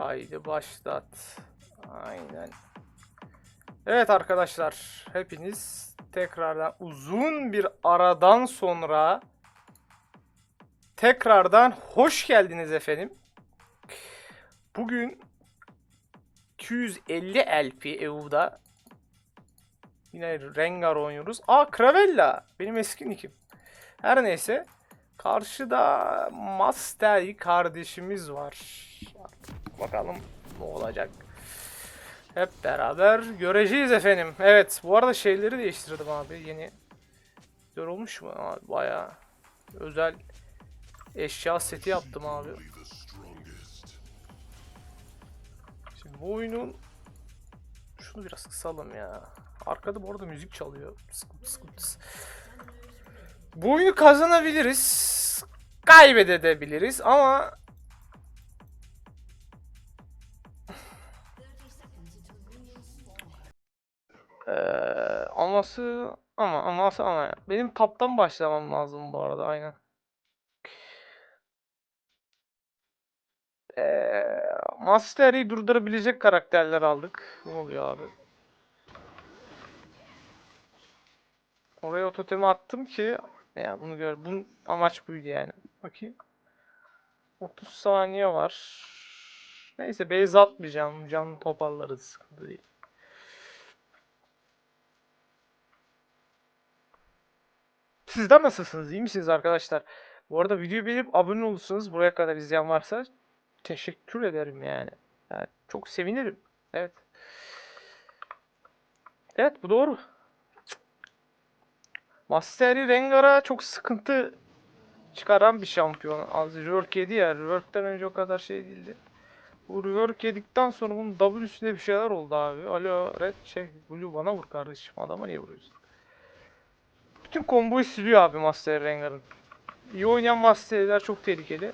Kaydı başlat. Aynen. Evet arkadaşlar, hepiniz tekrardan uzun bir aradan sonra tekrardan hoş geldiniz efendim. Bugün 250 LP EU'da yine Rengar oynuyoruz. Aa Kravella benim eski nickim. Her neyse karşıda Master kardeşimiz var. Bakalım ne olacak. Hep beraber göreceğiz efendim. Evet bu arada şeyleri değiştirdim abi. Yeni güzel olmuş mu abi bayağı özel eşya seti yaptım abi. Şimdi bu oyunun şunu biraz kısalım ya. Arkada bu arada müzik çalıyor. Sıkıntı sıkıntı. Bu oyunu kazanabiliriz. Kaybedebiliriz ama Eee aması ama aması ama ya. Benim taptan başlamam lazım bu arada aynen. Eee Master'i durdurabilecek karakterler aldık. Ne oluyor abi? Oraya o totemi attım ki ya bunu gör. Bunun amaç buydu yani. Bakayım. 30 saniye var. Neyse base atmayacağım. Can toparlarız. Sıkıntı değil. Sizler nasılsınız? İyi misiniz arkadaşlar? Bu arada videoyu beğenip abone olursanız buraya kadar izleyen varsa teşekkür ederim yani. Yani çok sevinirim. Evet. Evet bu doğru. Mastery Rengar'a çok sıkıntı çıkaran bir şampiyon. Az rework yedi ya. Rework'ten önce o kadar şey değildi. Bu rework yedikten sonra bunun W'sünde bir şeyler oldu abi. Alo Red şey Blue bana vur kardeşim. Adama niye vuruyorsun? Bütün komboyu siliyor abi Master Rengar'ın. İyi oynayan Master'ler çok tehlikeli.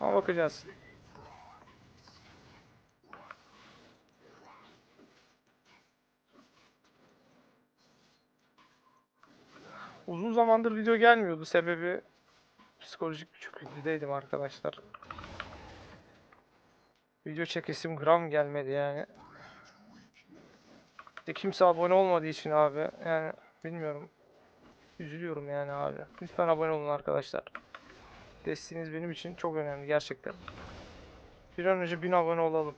Ama bakacağız. Uzun zamandır video gelmiyordu. Sebebi psikolojik bir çöküntüdeydim arkadaşlar. Video çekesim gram gelmedi yani. De kimse abone olmadığı için abi yani bilmiyorum. Üzülüyorum yani abi. Lütfen abone olun arkadaşlar. Desteğiniz benim için çok önemli gerçekten. Bir an önce 1000 abone olalım.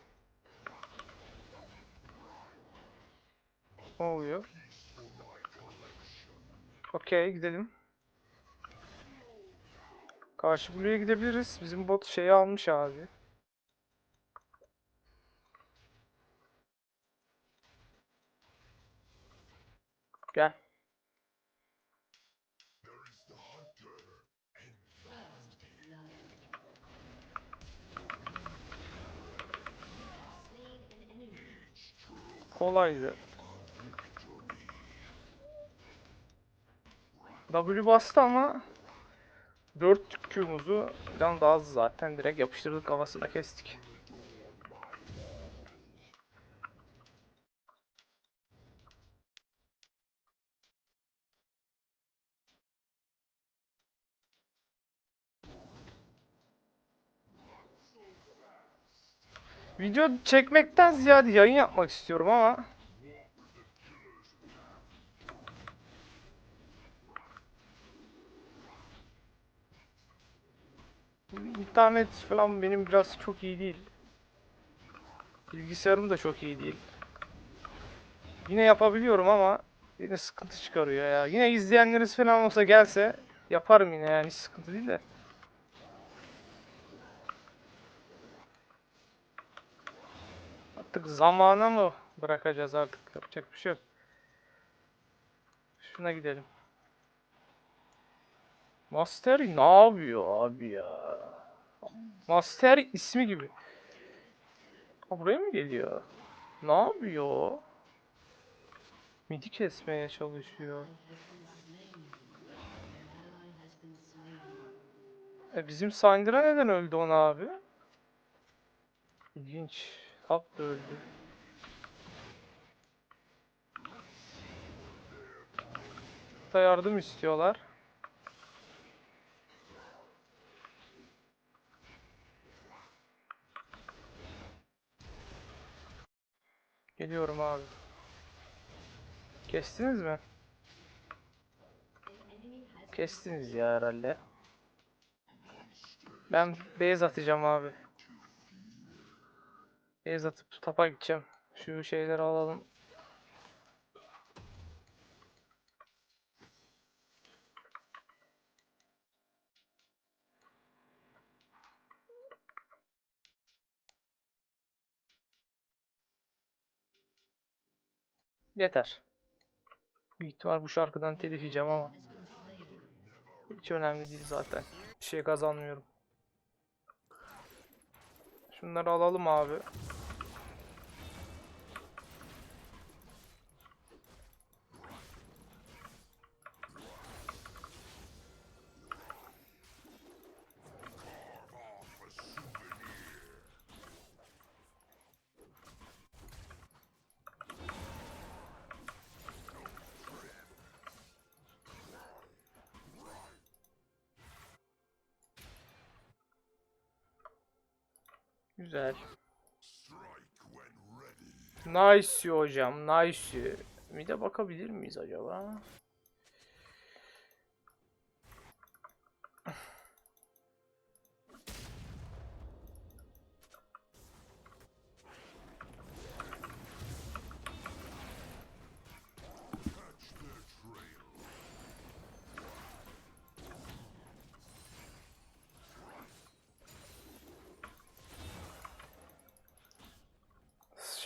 Ne oluyor? Okey gidelim. Karşı Blue'ya gidebiliriz. Bizim bot şeyi almış abi. Gel. Kolaydı. W bastı ama 4 Q'muzu falan daha az zaten direkt yapıştırdık havasına kestik. Video çekmekten ziyade yayın yapmak istiyorum ama İnternet falan benim biraz çok iyi değil. Bilgisayarım da çok iyi değil. Yine yapabiliyorum ama yine sıkıntı çıkarıyor ya. Yine izleyenleriniz falan olsa gelse yaparım yine yani hiç sıkıntı değil de. Artık zamana mı bırakacağız artık yapacak bir şey yok. Şuna gidelim. Master ne yapıyor abi ya? Master ismi gibi. Buraya mı geliyor? Ne yapıyor? Midi kesmeye çalışıyor. E bizim Syndra neden öldü ona abi? İlginç. Da öldü. Da yardım istiyorlar. Geliyorum abi. Kestiniz mi? Kestiniz ya herhalde. Ben base atacağım abi. Base atıp tapa gideceğim. Şu şeyleri alalım. Yeter. Büyük ihtimal bu şarkıdan telif yiyeceğim ama hiç önemli değil zaten. Bir şey kazanmıyorum. Şunları alalım abi. Nice hocam, nice. Bir de bakabilir miyiz acaba?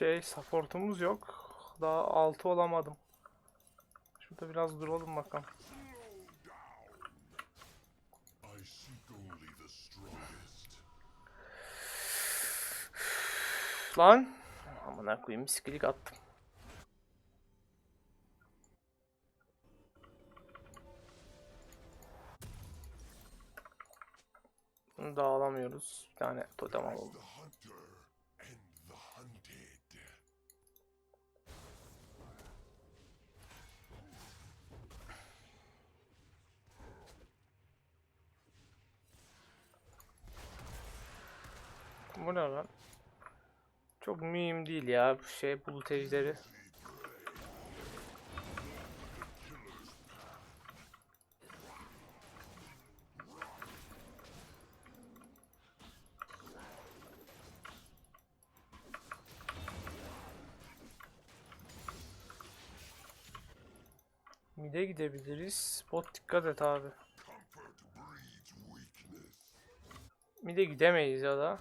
Şey, supportumuz yok. Daha 6 olamadım. Şurada biraz duralım bakalım. Lan. Amına koyayım miskilik attım. Bunu da. Bir tane totem alalım. Bu ne lan? Çok mühim değil ya bu şey bulut ejderi. Mide gidebiliriz. Bot dikkat et abi. Mide gidemeyiz ya da.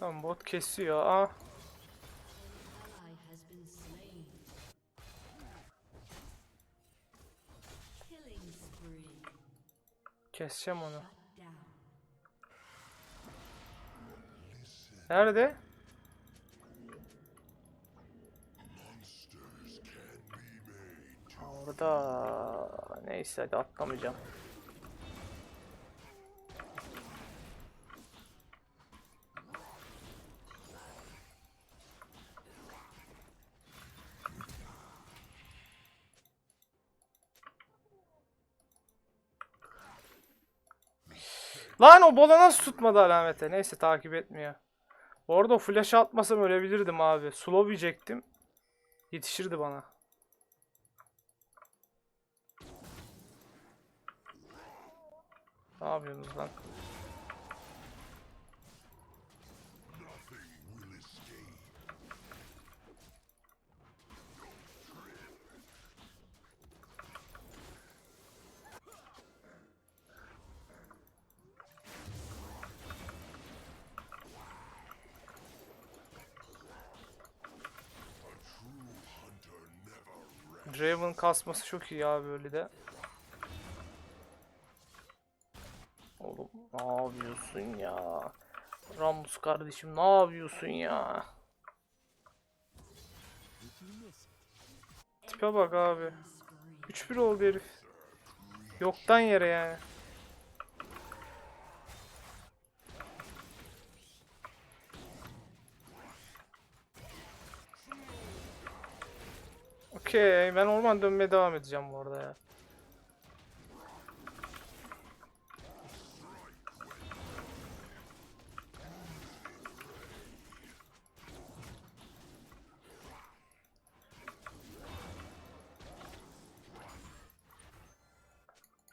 Tamam bot kesiyor. Spree. Keseceğim onu. Nerede? Orada. Neyse hadi atlamayacağım. Lan o bola nasıl tutmadı alamete? Neyse takip etmiyor. Orada o flash atmasam ölebilirdim abi. Slow yiyecektim. Yetişirdi bana. Ne yapıyorsunuz lan? Draven kasması çok iyi abi öyle de. Oğlum ne yapıyorsun ya? Ramus kardeşim ne yapıyorsun ya? Tipe bak abi. 3-1 oldu herif. Yoktan yere yani. Okey. Ben orman dönmeye devam edeceğim bu arada ya.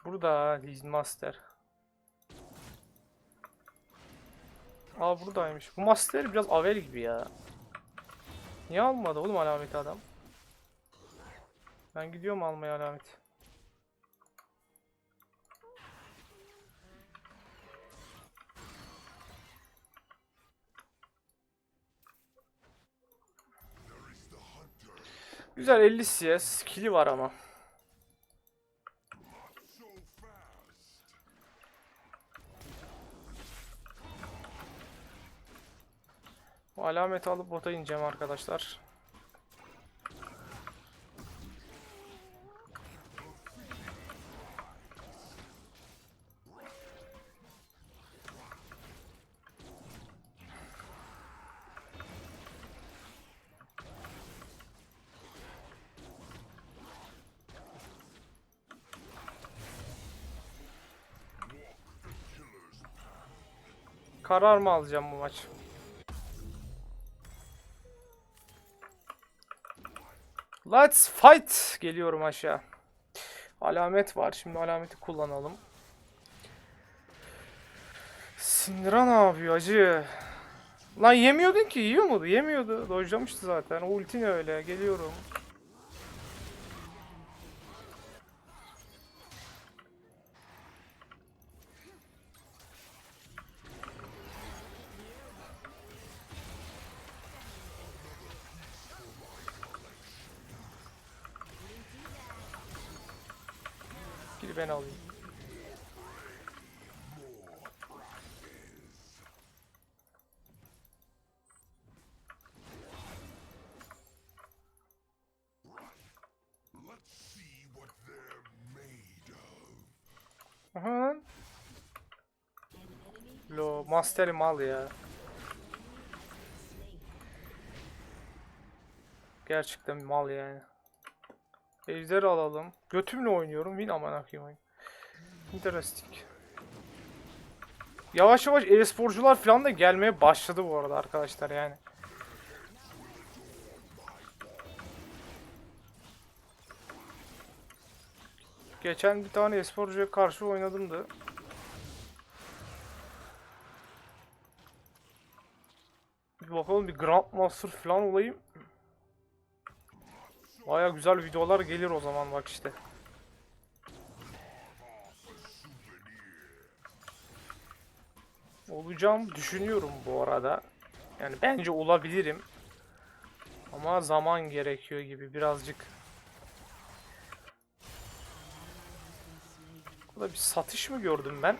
Burada Liz Master. Aa buradaymış. Bu Master biraz avel gibi ya. Niye almadı oğlum alameti adam? Ben gidiyorum almaya alameti. Güzel 50 CS skill'i var ama. Bu alameti alıp bota ineceğim arkadaşlar. Karar mı alacağım bu maç? Let's fight. Geliyorum aşağı. Alamet var. Şimdi alameti kullanalım. Sindira ne yapıyor acı? Lan yemiyordun ki yiyor muydu? Yemiyordu. Dojlamıştı zaten. O ulti ne öyle? Geliyorum. Lo, Master'i mal ya. Gerçekten mal yani. Ejderi alalım. Götümle oynuyorum. Win aman akıyım. Interesting. Yavaş yavaş e-sporcular falan da gelmeye başladı bu arada arkadaşlar yani. Geçen bir tane e-sporcuya karşı oynadım da. Bir bakalım bir Grandmaster falan olayım. Baya güzel videolar gelir o zaman bak işte. Olacağım düşünüyorum bu arada. Yani bence olabilirim. Ama zaman gerekiyor gibi birazcık. Burada bir satış mı gördüm ben?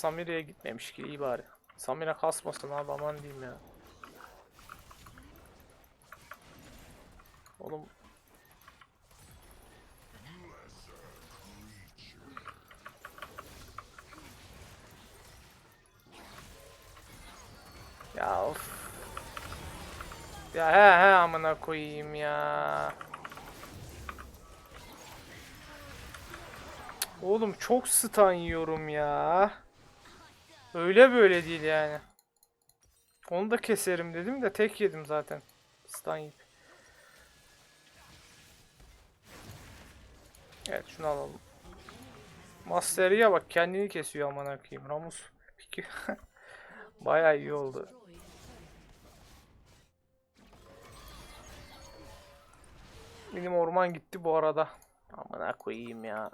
Ya Samire'ye gitmemiş ki iyi bari. Samire kasmasın abi aman diyeyim ya. Oğlum Ya of. Ya he he amına koyayım ya. Oğlum çok stun yiyorum ya. Öyle böyle değil yani. Onu da keserim dedim de tek yedim zaten. Stun yiyip. Evet şunu alalım. Mastery'e bak kendini kesiyor aman akıyım. Ramus piki. Bayağı iyi oldu. Benim orman gitti bu arada. Amına koyayım ya.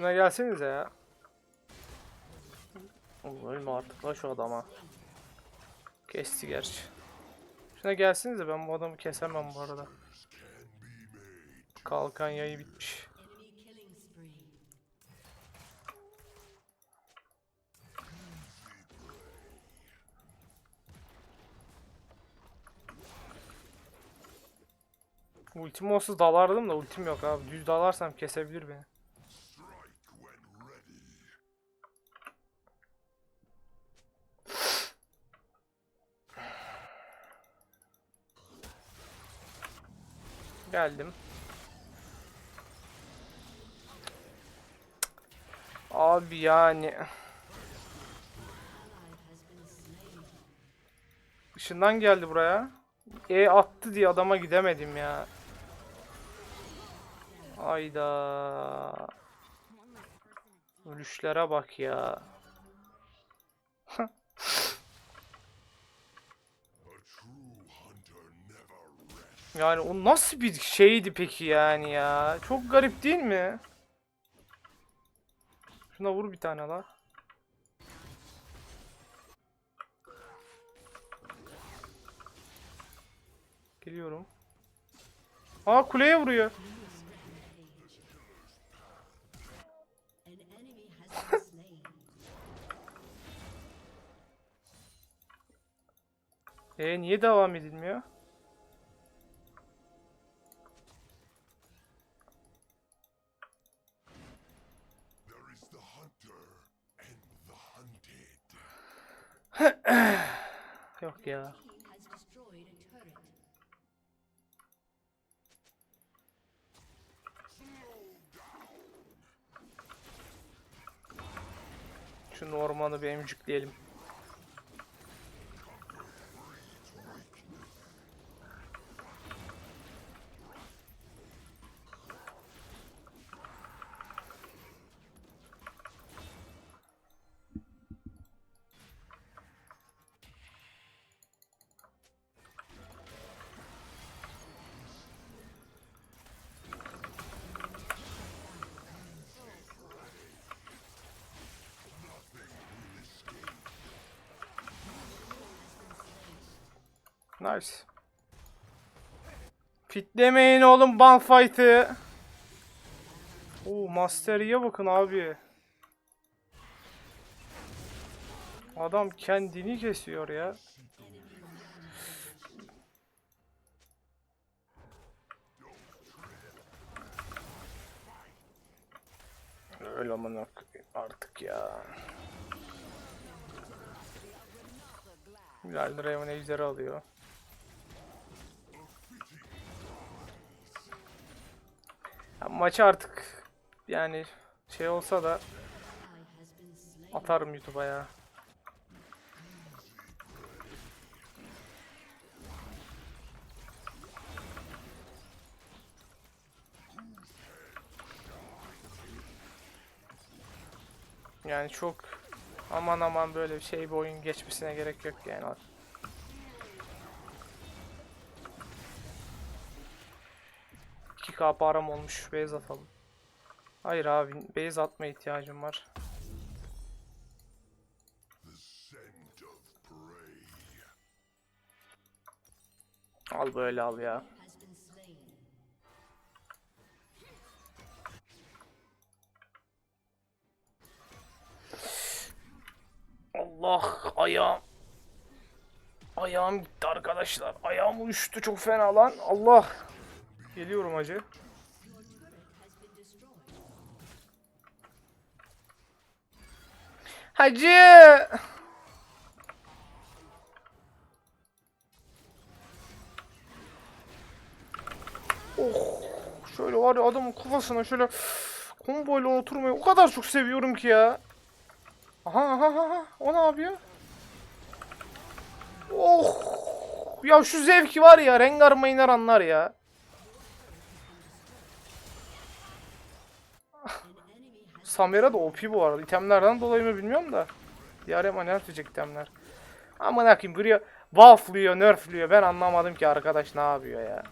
Şuna gelsenize ya. Oğlum ölme artık la şu adama. Kesti gerçi. Şuna gelsinize ben bu adamı kesemem bu arada. Kalkan yayı bitmiş. Ultim olsa dalardım da ultim yok abi. Düz dalarsam kesebilir beni. Geldim. Abi yani ışından geldi buraya. E attı diye adama gidemedim ya. Ayda. Ölüşlere bak ya. Yani o nasıl bir şeydi peki yani ya? Çok garip değil mi? Şuna vur bir tane la. Geliyorum. Aa kuleye vuruyor. E niye devam edilmiyor? Yok ya. Şu ormanı bir emcükleyelim. Nice. Fitlemeyin oğlum ban fight'ı. Oo Master Yi'ye bakın abi. Adam kendini kesiyor ya. Öyle amına artık ya. Bilal Draven ejderi alıyor. Maçı artık yani şey olsa da atarım YouTube'a ya. Yani çok aman aman böyle bir şey bir oyun geçmesine gerek yok yani. İki k param olmuş. Base atalım. Hayır abi base atma ihtiyacım var. Al böyle al ya. Allah ayağım. Ayağım gitti arkadaşlar. Ayağım uyuştu çok fena lan. Allah. Geliyorum hacı. Hacı. Oh. Şöyle var ya adamın kafasına şöyle komboyla oturmayı o kadar çok seviyorum ki ya. Aha aha aha. O ne yapıyor? Oh. Ya şu zevki var ya Rengar maynar anlar ya. Samira da OP bu arada. İtemlerden dolayı mı bilmiyorum da. Diğer ama nerf edecek itemler. Ama ne yapayım Grio buffluyor, nerfliyor. Ben anlamadım ki arkadaş ne yapıyor ya.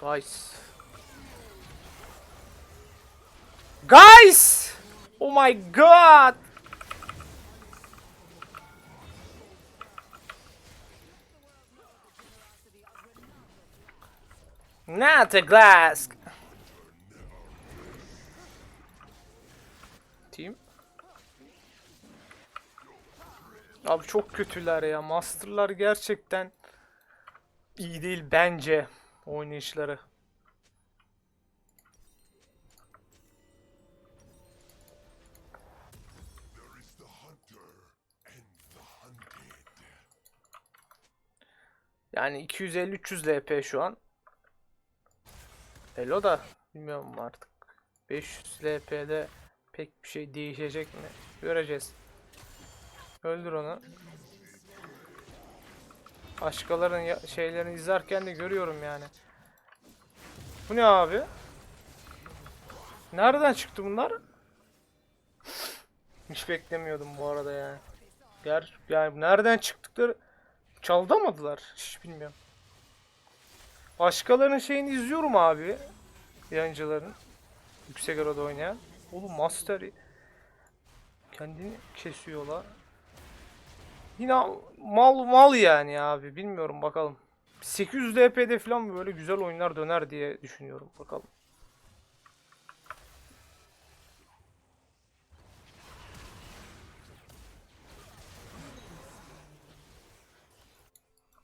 Guys. Guys! Oh my god! Not a glass. Team. Abi çok kötüler ya. Master'lar gerçekten iyi değil bence oynayışları. Yani 250-300 LP şu an. Elo da bilmiyorum artık. 500 LP'de pek bir şey değişecek mi? Göreceğiz. Öldür onu. Başkalarının ya- şeylerini izlerken de görüyorum yani. Bu ne abi? Nereden çıktı bunlar? Hiç beklemiyordum bu arada yani. Ger yani nereden çıktıkları Çaldamadılar. Hiç bilmiyorum. Başkalarının şeyini izliyorum abi. Yayıncıların. Yüksek arada oynayan. Oğlum Master kendini kesiyorlar. Yine mal mal yani abi. Bilmiyorum bakalım. 800 DP'de falan böyle güzel oyunlar döner diye düşünüyorum. Bakalım.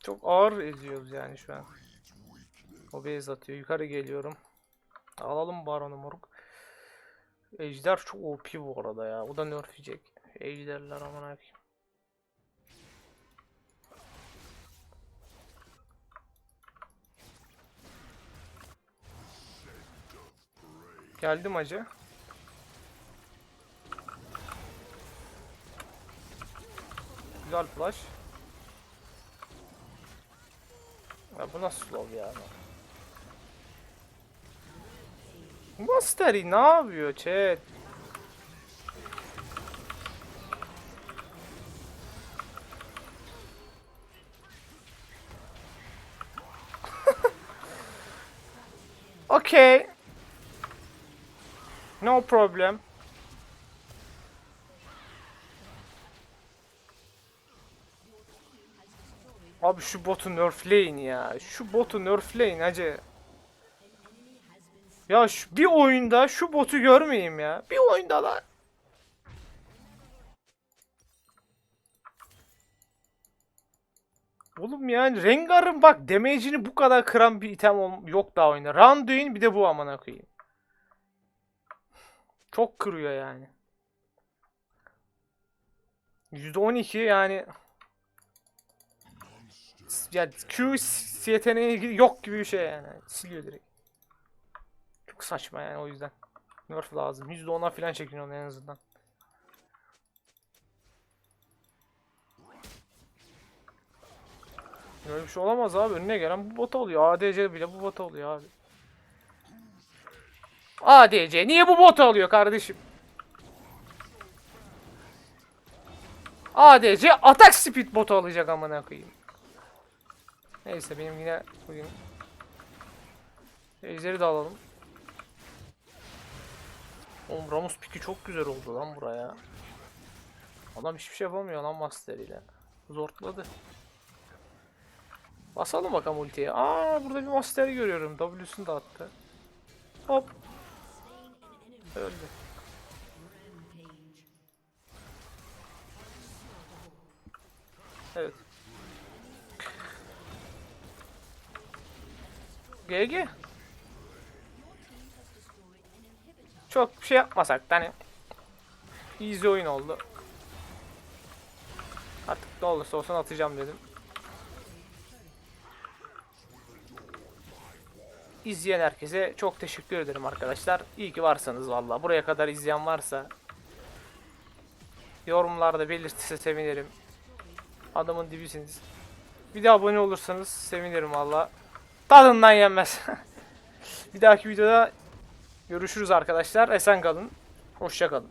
Çok ağır eziyoruz yani şu an. O base atıyor. Yukarı geliyorum. Alalım baronu moruk. Ejder çok OP bu arada ya. O da nerfleyecek. Ejderler aman koyayım. Geldim acı. Güzel flash. Ya bu nasıl slow ya? Mastery ne yapıyor chat? okay. No problem. Abi şu botu nerfleyin ya. Şu botu nerfleyin hacı. Ya şu, bir oyunda şu botu görmeyeyim ya. Bir oyunda lan. Oğlum yani Rengar'ın bak damage'ini bu kadar kıran bir item yok daha oyunda. Randuin bir de bu amına koyayım. Çok kırıyor yani. %12 yani ya Q yeteneği yok gibi bir şey yani. Siliyor direkt. Çok saçma yani o yüzden. Nerf lazım. %10'a falan çekin onu en azından. Böyle bir şey olamaz abi. Önüne gelen bu bot oluyor. ADC bile bu bot oluyor abi. ADC niye bu bot alıyor kardeşim? ADC atak speed botu alacak amına koyayım. Neyse benim yine bugün Ejderi de alalım. Oğlum Ramus piki çok güzel oldu lan buraya. Adam hiçbir şey yapamıyor lan Master ile. Zortladı. Basalım bakalım ultiye. Aa burada bir Master görüyorum. W'sunu da attı. Hop. Öldü. Evet. GG. Çok bir şey yapmasak da hani easy oyun oldu. Artık ne olursa olsun atacağım dedim. İzleyen herkese çok teşekkür ederim arkadaşlar. İyi ki varsanız valla. Buraya kadar izleyen varsa yorumlarda belirtirse sevinirim. Adamın dibisiniz. Bir de abone olursanız sevinirim valla. Tadından yenmez. bir dahaki videoda görüşürüz arkadaşlar. Esen kalın. Hoşça kalın.